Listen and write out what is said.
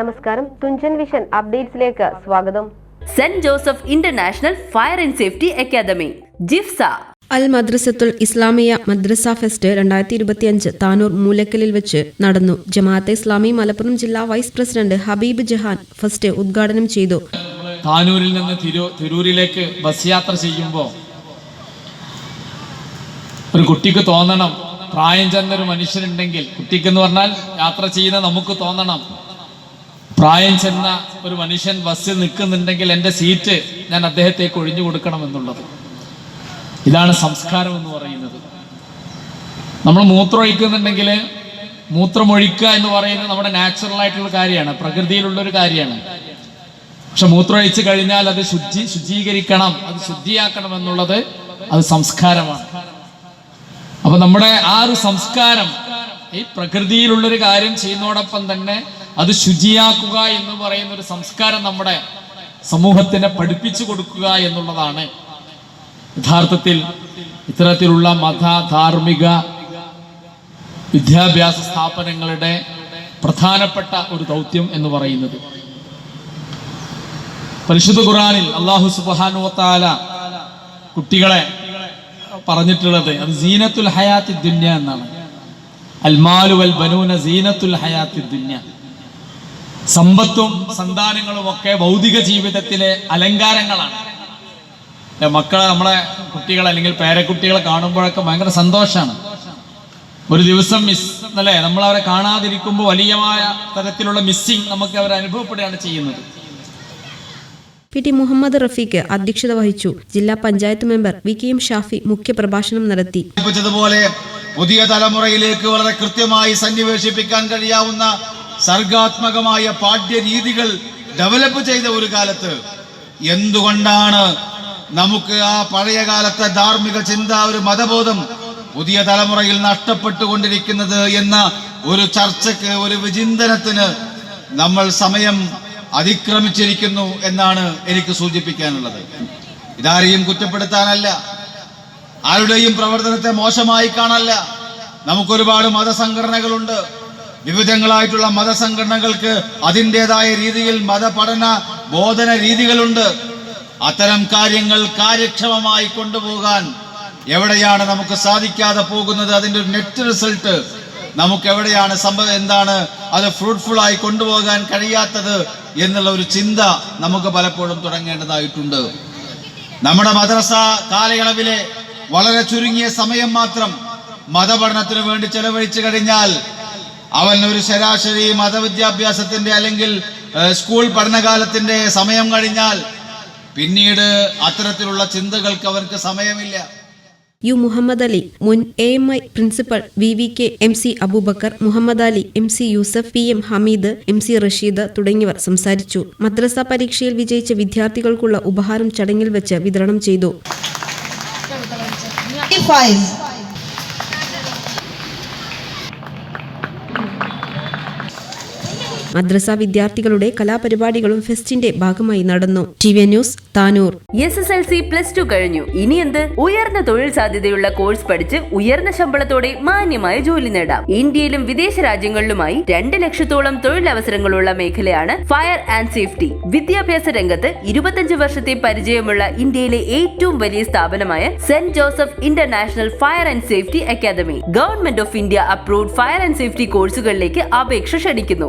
നമസ്കാരം. തുഞ്ചൻ വിഷൻ അപ്ഡേറ്റ്സിലേക്ക് സ്വാഗതം. Saint Joseph international fire and safety academy ജിഫ്സ. അൽ മദ്രസത്തുൽ ഇസ്ലാമിയ മദ്രസ ഫെസ്റ്റ് രണ്ടായിരത്തി ഇരുപത്തിയഞ്ച് താനൂർ മൂലക്കലിൽ വെച്ച് നടന്നു. ജമാഅത്തെ ഇസ്ലാമി മലപ്പുറം ജില്ലാ vice president Habeeb Jahan fest ഉദ്ഘാടനം ചെയ്തു. താനൂരിൽ നിന്ന് തിരു തിരൂരിലേക്ക് ബസ് യാത്ര ചെയ്യുമ്പോൾ ഒരു കുട്ടിക്ക് തോന്നണം. പ്രായം ചെന്ന ഒരു മനുഷ്യനുണ്ടെങ്കിൽ കുട്ടിക്ക് എന്ന് പറഞ്ഞാൽ യാത്ര ചെയ്യുന്ന നമുക്ക് തോന്നണം. പ്രായം ചെന്ന ഒരു മനുഷ്യൻ ബസ്സിൽ നിൽക്കുന്നുണ്ടെങ്കിൽ എന്റെ സീറ്റ് ഞാൻ അദ്ദേഹത്തേക്ക് ഒഴിഞ്ഞു കൊടുക്കണം എന്നുള്ളത് ഇതാണ് സംസ്കാരം എന്ന് പറയുന്നത്. നമ്മൾ മൂത്രം മൂത്രമൊഴിക്കുന്നുണ്ടെങ്കിൽ മൂത്രമൊഴിക്കുക എന്ന് പറയുന്നത് നമ്മുടെ നാച്ചുറൽ ആയിട്ടുള്ള കാര്യമാണ് പ്രകൃതിയിലുള്ള ഒരു കാര്യമാണ്. പക്ഷെ മൂത്രമൊഴിച്ച് കഴിഞ്ഞാൽ അത് ശുചി ശുചീകരിക്കണം അത് ശുദ്ധിയാക്കണം എന്നുള്ളത് അത് സംസ്കാരമാണ്. അപ്പൊ നമ്മുടെ ആ ഒരു സംസ്കാരം ഈ പ്രകൃതിയിലുള്ളൊരു കാര്യം ചെയ്യുന്നതോടൊപ്പം തന്നെ അത് ശുചിയാക്കുക എന്ന് പറയുന്ന ഒരു സംസ്കാരം നമ്മുടെ സമൂഹത്തിനെ പഠിപ്പിച്ചു കൊടുക്കുക എന്നുള്ളതാണ്. യഥാർത്ഥത്തിൽ ഇത്തരത്തിലുള്ള മത ധാർമ്മിക വിദ്യാഭ്യാസ സ്ഥാപനങ്ങളുടെ പ്രധാനപ്പെട്ട ഒരു ദൗത്യം എന്ന് പറയുന്നത്. പരിശുദ്ധ ഖുറാനിൽ അള്ളാഹു സുബാനുവത്താല കുട്ടികളെ പറഞ്ഞിട്ടുള്ളത് അത് സീനത്തുൽ ഹയാത്തി ദുന്യ എന്നാണ്. അൽമാലു വൽ ബനൂന സീനത്തുൽ ഹയാത്തി ദുന്യ. സമ്പത്തും സന്താനങ്ങളും ഒക്കെ ഭൗതിക ജീവിതത്തിലെ അലങ്കാരങ്ങളാണ്. മക്കളെ നമ്മളെ കുട്ടികൾ അല്ലെങ്കിൽ പേരക്കുട്ടികളെ കാണുമ്പോഴൊക്കെ ഭയങ്കര സന്തോഷമാണ് ഒരു ദിവസം മിസ് അല്ലേ നമ്മൾ അവരെ കാണാതിരിക്കുമ്പോൾ വലിയമായ തരത്തിലുള്ള മിസ്സിങ് നമുക്ക് അവർ അനുഭവപ്പെടുകയാണ് ചെയ്യുന്നത്. പി ടി മുഹമ്മദ് റഫീഖ് അധ്യക്ഷത വഹിച്ചു. ജില്ലാ panchayat member V K M Shafi മുഖ്യപ്രഭാഷണം നടത്തി. പുതിയ തലമുറയിലേക്ക് വളരെ കൃത്യമായി സന്നിവേശിപ്പിക്കാൻ കഴിയാവുന്ന സർഗാത്മകമായ പാഠ്യരീതികൾ ഡെവലപ്പ് ചെയ്ത ഒരു കാലത്ത് എന്തുകൊണ്ടാണ് നമുക്ക് ആ പഴയ കാലത്തെ ധാർമ്മിക ചിന്ത ഒരു മതബോധം പുതിയ തലമുറയിൽ നഷ്ടപ്പെട്ടുകൊണ്ടിരിക്കുന്നത് എന്ന ഒരു ചർച്ചയ്ക്ക് ഒരു വിചിന്തനത്തിന് നമ്മൾ സമയം അതിക്രമിച്ചിരിക്കുന്നു എന്നാണ് എനിക്ക് സൂചിപ്പിക്കാനുള്ളത്. ഇതാരെയും കുറ്റപ്പെടുത്താനല്ല. ആരുടെയും പ്രവർത്തനത്തെ മോശമായി കാണല്ല. നമുക്കൊരുപാട് മതസംഘടനകളുണ്ട്. വിവിധങ്ങളായിട്ടുള്ള മതസംഘടനകൾക്ക് അതിന്റെതായ രീതിയിൽ മതപഠന ബോധന രീതികളുണ്ട്. അത്തരം കാര്യങ്ങൾ കാര്യക്ഷമമായി കൊണ്ടുപോകാൻ എവിടെയാണ് നമുക്ക് സാധിക്കാതെ പോകുന്നത്? അതിന്റെ ഒരു നെറ്റ് റിസൾട്ട് നമുക്ക് എവിടെയാണ് സംഭവം എന്താണ് അത് ഫ്രൂട്ട്ഫുൾ ആയി കൊണ്ടുപോകാൻ കഴിയാത്തത് എന്നുള്ള ഒരു ചിന്ത നമുക്ക് പലപ്പോഴും തുടങ്ങേണ്ടതായിട്ടുണ്ട്. നമ്മുടെ മദ്രസ കാലയളവിലെ വളരെ ചുരുങ്ങിയ സമയം മാത്രം മതപഠനത്തിന് വേണ്ടി ചെലവഴിച്ചു കഴിഞ്ഞാൽ അവൻ ഒരു ശരാശരി മതവിദ്യാഭ്യാസത്തിന്റെ അല്ലെങ്കിൽ സ്കൂൾ പഠനകാലത്തിന്റെ സമയം കഴിഞ്ഞാൽ പിന്നീട് അത്തരത്തിലുള്ള ചിന്തകൾക്ക് അവർക്ക് സമയമില്ല. യു മുഹമ്മദ് അലി മുൻ A M I principal V V K M C Aboobacker Muhammad Ali M C Yusuf P M Hameed M C Rasheed തുടങ്ങിയവർ സംസാരിച്ചു. മദ്രസ പരീക്ഷയിൽ വിജയിച്ച വിദ്യാർത്ഥികൾക്കുള്ള ഉപഹാരം ചടങ്ങിൽ വെച്ച് വിതരണം ചെയ്തു. മദ്രസ വിദ്യാർത്ഥികളുടെ കലാപരിപാടികളും ഫെസ്റ്റിന്റെ ഭാഗമായി നടന്നു. T V news Tanur. S S L C plus two കഴിഞ്ഞു. ഇനി എന്ത്? ഉയർന്ന തൊഴിൽ സാധ്യതയുള്ള കോഴ്സ് പഠിച്ച് ഉയർന്ന ശമ്പളത്തോടെ മാന്യമായ ജോലി നേടാം. ഇന്ത്യയിലും വിദേശ രാജ്യങ്ങളിലുമായി രണ്ട് ലക്ഷത്തോളം തൊഴിലവസരങ്ങളുള്ള മേഖലയാണ് ഫയർ ആൻഡ് സേഫ്റ്റി വിദ്യാഭ്യാസ രംഗത്ത് ഇരുപത്തഞ്ച് വർഷത്തെ പരിചയമുള്ള ഇന്ത്യയിലെ ഏറ്റവും വലിയ സ്ഥാപനമായ Saint Joseph international fire and safety academy government of India approved fire and safety കോഴ്സുകളിലേക്ക് അപേക്ഷ ക്ഷണിക്കുന്നു.